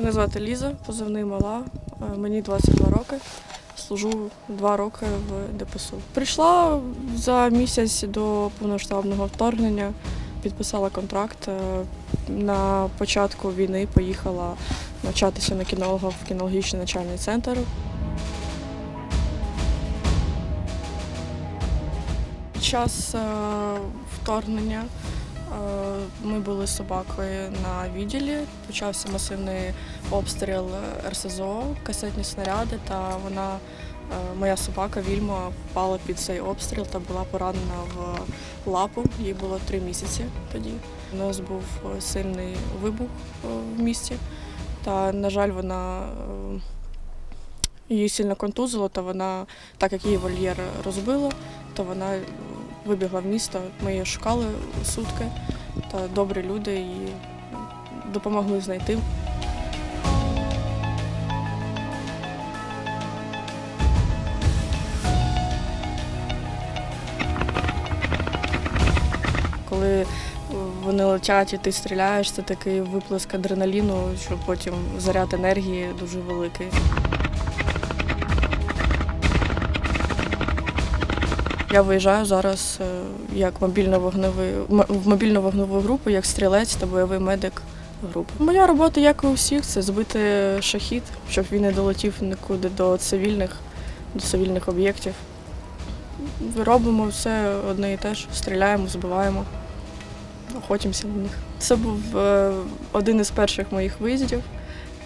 Мене звати Ліза, позивний мала. Е, Мені 22 роки. Служу два роки в ДПСУ. Прийшла за місяць до повноштабного вторгнення, підписала контракт. Е, На початку війни поїхала навчатися на кінолога в кінологічний навчальний центр. Час е, вторгнення ми були з собакою на відділі. Почався масивний обстріл РСЗО, касетні снаряди, та вона, е, моя собака Вільма, впала під цей обстріл та була поранена в лапу. Їй було три місяці тоді. У нас був е, сильний вибух е, в місті, та, на жаль, вона. е, Її сильно контузило, та вона, так як її вольєр розбило, то вона е, вибігла в місто. Ми її шукали сутки, та добрі люди її допомогли знайти. Коли вони летять і ти стріляєш, це такий виплеск адреналіну, що потім заряд енергії дуже великий. Я виїжджаю зараз е, як мобільно-вогневий в мобільну вогневу групу, як стрілець та бойовий медик групи. Моя робота, як і у всіх, це збити шахід, щоб він не долетів нікуди до цивільних, до цивільних об'єктів. Робимо все одне і те ж, стріляємо, збиваємо, охотимося на них. Це був е, один із перших моїх виїздів.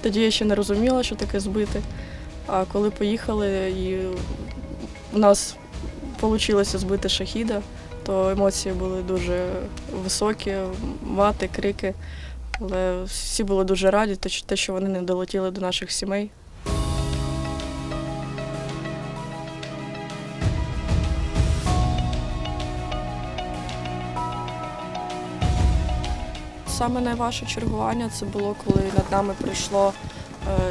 Тоді я ще не розуміла, що таке збити. А коли поїхали, і у нас вийшло збити шахіда, то емоції були дуже високі, мати, крики. Але всі були дуже раді, те, що- вони не долетіли до наших сімей. Саме найважче чергування це було, коли над нами прийшло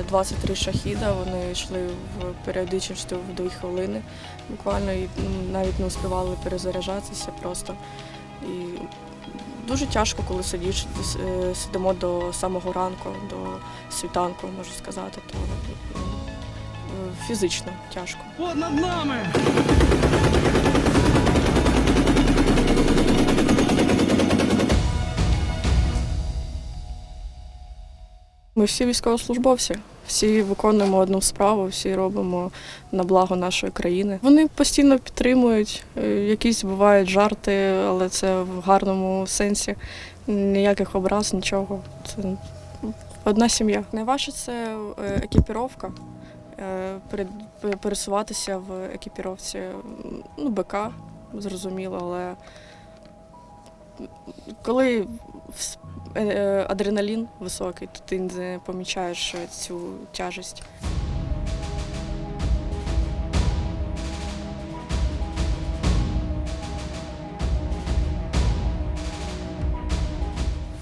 23 шахіда. Вони йшли в періодичністю в 2 хвилини буквально і ну, навіть не успівали перезаряджатися просто. І дуже тяжко, коли сидиш, е, сидимо до самого ранку, до світанку, можу сказати, то е, фізично тяжко. От над нами! Ми всі військовослужбовці, всі виконуємо одну справу, всі робимо на благо нашої країни. Вони постійно підтримують, е, якісь бувають жарти, але це в гарному сенсі. Ніяких образ, нічого. Це одна сім'я. Найважче це е, екіпіровка. Е, Пересуватися в екіпіровці. Ну, БК, зрозуміло, але коли адреналін високий, то ти не помічаєш е, цю тяжесть.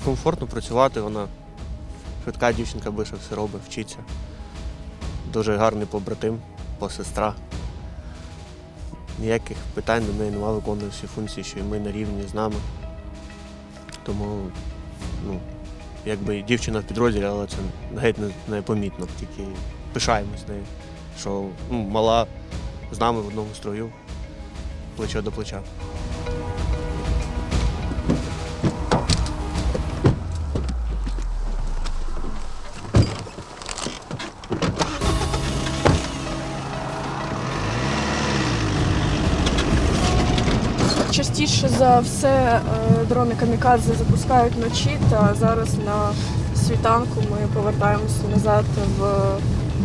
комфортно працювати, вона швидка дівчинка бише все робить, вчиться. Дуже гарний побратим, посестра. Ніяких питань до неї немає, виконує всі функції, що і ми на рівні з нами. Тому, ну, якби дівчина в підрозділі, але це геть не- непомітно. Тільки пишаємось нею, що ну, мала з нами в одному строю, плече до плеча. Частіше за все е, дрони камікадзе запускають вночі, та зараз на світанку ми повертаємося назад в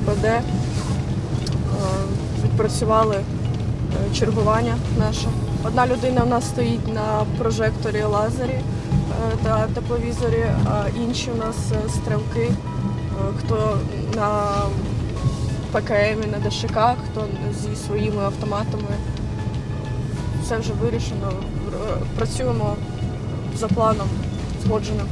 ПД. Е, Відпрацювали е, чергування наше. Одна людина у нас стоїть на прожекторі лазері е, та тепловізорі, а інші у нас е, стрілки, е, хто на ПКМі, на ДШК, хто зі своїми автоматами все вже вирішено. Працюємо за планом згодженим.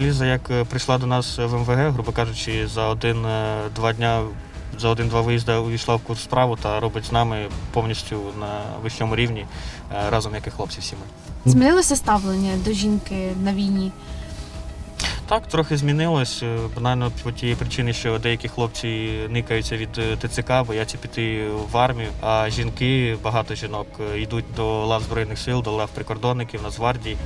Ліза, як е, прийшла до нас в МВГ, грубо кажучи, за один-два дня за один-два виїзди увійшла в курс справу та робить з нами повністю на вищому рівні е, разом, як і хлопці всі ми. Змінилося ставлення до жінки на війні? Так, трохи змінилось. е, Банально по тієї причини, що деякі хлопці никаються від е, ТЦК, бояться піти в армію. А жінки, багато жінок е, йдуть до лав Збройних сил, до лав прикордонників, Нацгвардії.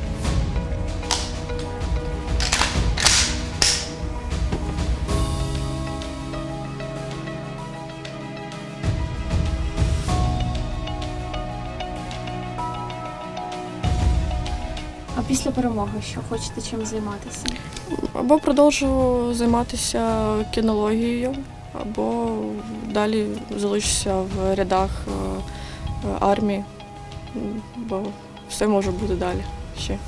А після перемоги що хочете чим займатися? Або продовжу займатися кінологією, або далі залишуся в рядах е, е, армії, бо все може бути далі ще.